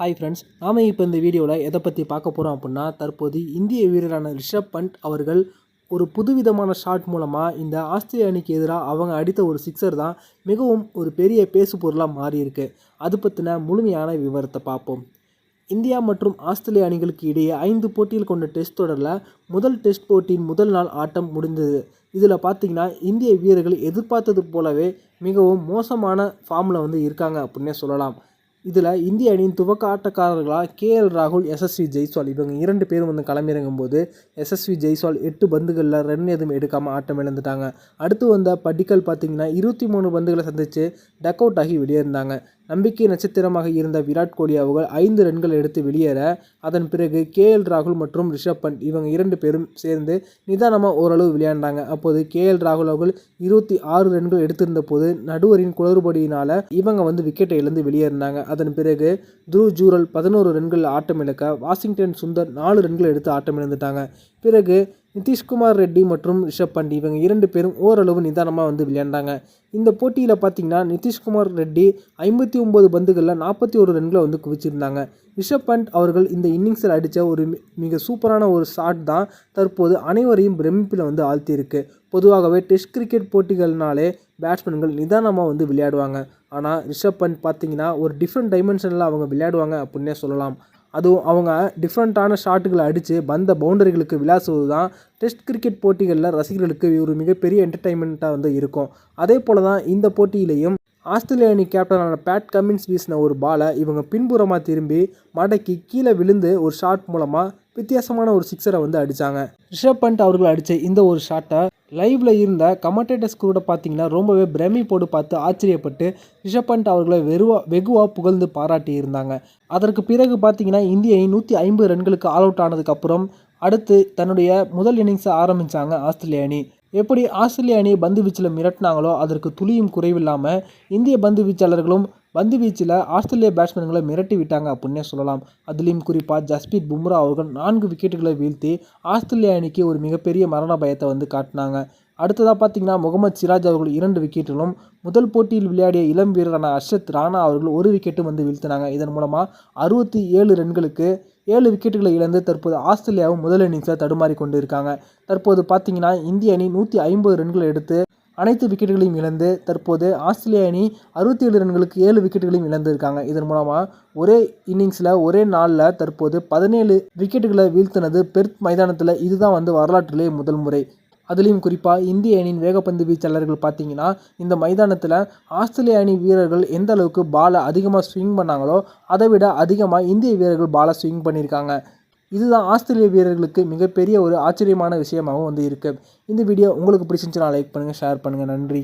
Hi friends நாம இப்போ இந்த வீடியோவில் எதை பற்றி பார்க்க போகிறோம் அப்படின்னா தற்போது இந்திய வீரரான ரிஷப் பண்ட் அவர்கள் ஒரு புதுவிதமான ஷாட் மூலமாக இந்த ஆஸ்திரேலிய அணிக்கு எதிராக அவங்க அடித்த ஒரு சிக்ஸர் தான் மிகவும் ஒரு பெரிய பேசு பொருளாக மாறியிருக்கு. அது பற்றின முழுமையான விவரத்தை பார்ப்போம். இந்தியா மற்றும் ஆஸ்திரேலிய அணிகளுக்கு இடையே ஐந்து போட்டியில் கொண்ட டெஸ்ட் தொடரில் முதல் டெஸ்ட் போட்டியின் முதல் நாள் ஆட்டம் முடிந்தது. இதில் பார்த்தீங்கன்னா இந்திய வீரர்கள் எதிர்பார்த்தது போலவே மிகவும் மோசமான ஃபார்மில் வந்து இருக்காங்க அப்படின்னே சொல்லலாம். இதில் இந்திய அணியின் துவக்க ஆட்டக்காரர்களாக கேஎல் ராகுல் எஸ்எஸ்வி ஜெய்ஸ்வால் இவங்க இரண்டு பேரும் வந்து களமிறங்கும் போது எஸ்எஸ்வி ஜெய்ஸ்வால் எட்டு பந்துகளில் ரன் எதுவும் எடுக்காமல் ஆட்டம் இழந்துட்டாங்க. அடுத்து வந்த படிக்கல் பார்த்தீங்கன்னா இருபத்தி மூணு பந்துகளை சந்தித்து டக் அவுட் ஆகி வெளியேறினாங்க. நம்பிக்கை நட்சத்திரமாக இருந்த விராட் கோலி அவர்கள் ஐந்து ரன்கள் எடுத்து வெளியேற அதன் பிறகு கேஎல் ராகுல் மற்றும் ரிஷப் பண்ட் இவங்க இரண்டு பேரும் சேர்ந்து நிதானமாக ஓரளவு விளையாண்டாங்க. அப்போது கேஎல் ராகுல் அவர்கள் இருபத்தி ஆறு ரன்கள் எடுத்திருந்த போது நடுவரின் குளறுபடியினால் இவங்க வந்து விக்கெட்டை இழந்து வெளியேறினாங்க. அதன் பிறகு துரு ஜூரல் பதினோரு ரன்கள் ஆட்டம் இழக்க வாஷிங்டன் சுந்தர் நாலு ரன்கள் எடுத்து ஆட்டம் இழந்துட்டாங்க பிறகு நிதிஷ்குமார் ரெட்டி மற்றும் ரிஷப் பண்ட் இவங்க இரண்டு பேரும் ஓரளவு நிதானமாக வந்து விளையாண்டாங்க. இந்த போட்டியில் பார்த்தீங்கன்னா நிதிஷ்குமார் ரெட்டி ஐம்பத்தி ஒம்பது பந்துகளில் நாற்பத்தி ஒரு ரன்களை வந்து குவிச்சிருந்தாங்க. ரிஷப் பண்ட் அவர்கள் இந்த இன்னிங்ஸில் அடித்த ஒரு மிக சூப்பரான ஒரு ஷாட் தான் தற்போது அனைவரையும் பிரமிப்பில் வந்து ஆழ்த்தியிருக்கு. பொதுவாகவே டெஸ்ட் கிரிக்கெட் போட்டிகள்னாலே பேட்ஸ்மேன்கள் நிதானமாக வந்து விளையாடுவாங்க. ஆனால் ரிஷப் பண்ட் பார்த்தீங்கன்னா ஒரு டிஃப்ரெண்ட் டைமென்ஷனில் அவங்க விளையாடுவாங்க அப்படின்னே சொல்லலாம். அதுவும் அவங்க டிஃப்ரெண்ட்டான ஷாட்டுகளை அடித்து பந்த பவுண்டரிகளுக்கு விளாசுவது தான் டெஸ்ட் கிரிக்கெட் போட்டிகளில் ரசிகர்களுக்கு ஒரு மிகப்பெரிய என்டர்டைன்மெண்ட்டாக வந்து இருக்கும். அதே போல தான் இந்த போட்டியிலையும் ஆஸ்திரேலிய அணி கேப்டனான பேட் கமின்ஸ் வீசின ஒரு பாலை இவங்க பின்புறமாக திரும்பி மடக்கி கீழே விழுந்து ஒரு ஷாட் மூலமாக வித்தியாசமான ஒரு சிக்ஸரை வந்து அடித்தாங்க ரிஷப் பண்ட் அவர்கள் அடித்த இந்த ஒரு ஷாட்டை லைவ்ல இருந்த கமெண்டேட்டர்ஸ் கூட பார்த்தீங்கன்னா ரொம்பவே பிரமிப்போடு பார்த்து ஆச்சரியப்பட்டு ரிஷப் பண்ட் அவர்களை வெறுவா வெகுவாக புகழ்ந்து பாராட்டி இருந்தாங்க. அதற்கு பிறகு பார்த்தீங்கன்னா இந்திய அணி நூற்றி ஐம்பது ரன்களுக்கு ஆல் அவுட் ஆனதுக்கப்புறம் அடுத்து தன்னுடைய முதல் இன்னிங்ஸை ஆரம்பித்தாங்க ஆஸ்திரேலிய அணி. எப்படி ஆஸ்திரேலிய அணி பந்து வீச்சில் மிரட்டினாங்களோ அதற்கு துளியும் குறைவில்லாமல் இந்திய பந்து வீச்சாளர்களும் பந்து வீச்சில் ஆஸ்திரேலிய பேட்ஸ்மேன்களை மிரட்டி விட்டாங்க அப்படின்னே சொல்லலாம். அதுலேயும் குறிப்பாக ஜஸ்பீத் பும்ரா அவர்கள் நான்கு விக்கெட்டுகளை வீழ்த்தி ஆஸ்திரேலிய அணிக்கு ஒரு மிகப்பெரிய மரண பயத்தை வந்து காட்டினாங்க. அடுத்ததாக பார்த்தீங்கன்னா முகமது சிராஜ் அவர்கள் இரண்டு விக்கெட்டிலும் முதல் போட்டியில் விளையாடிய இளம் வீரரான அர்ஷத் ராணா அவர்கள் ஒரு விக்கெட்டும் வந்து வீழ்த்தினாங்க. இதன் மூலமாக அறுபத்தி ஏழு ரன்களுக்கு ஏழு விக்கெட்டுகளை இழந்து தற்போது ஆஸ்திரேலியாவும் முதல் இன்னிங்ஸில் தடுமாறி கொண்டு இருக்காங்க தற்போது பார்த்தீங்கன்னா இந்திய அணி நூற்றி ஐம்பது ரன்களை எடுத்து அனைத்து விக்கெட்டுகளையும் இழந்து தற்போது ஆஸ்திரேலிய அணி அறுபத்தி ஏழு ரன்களுக்கு ஏழு விக்கெட்டுகளையும் இழந்திருக்காங்க. இதன் மூலமாக ஒரே இன்னிங்ஸில் ஒரே நாளில் தற்போது பதினேழு விக்கெட்டுகளை வீழ்த்தினது பெர்த் மைதானத்தில். இதுதான் வந்து வரலாற்றிலே முதல் முறை. அதுலேயும் குறிப்பாக இந்திய அணியின் வேகப்பந்து வீச்சாளர்கள் பார்த்தீங்கன்னா இந்த மைதானத்தில் ஆஸ்திரேலிய அணி வீரர்கள் எந்த அளவுக்கு பாலை அதிகமாக ஸ்விங் பண்ணாங்களோ அதை விட அதிகமாக இந்திய வீரர்கள் பாலை ஸ்விங் பண்ணியிருக்காங்க. இதுதான் ஆஸ்திரேலிய வீரர்களுக்கு மிகப்பெரிய ஒரு ஆச்சரியமான விஷயமாகவும் வந்து இருக்குது இந்த வீடியோ உங்களுக்கு பிடிச்சிருந்துச்சுன்னா லைக் பண்ணுங்கள் ஷேர் பண்ணுங்கள் நன்றி.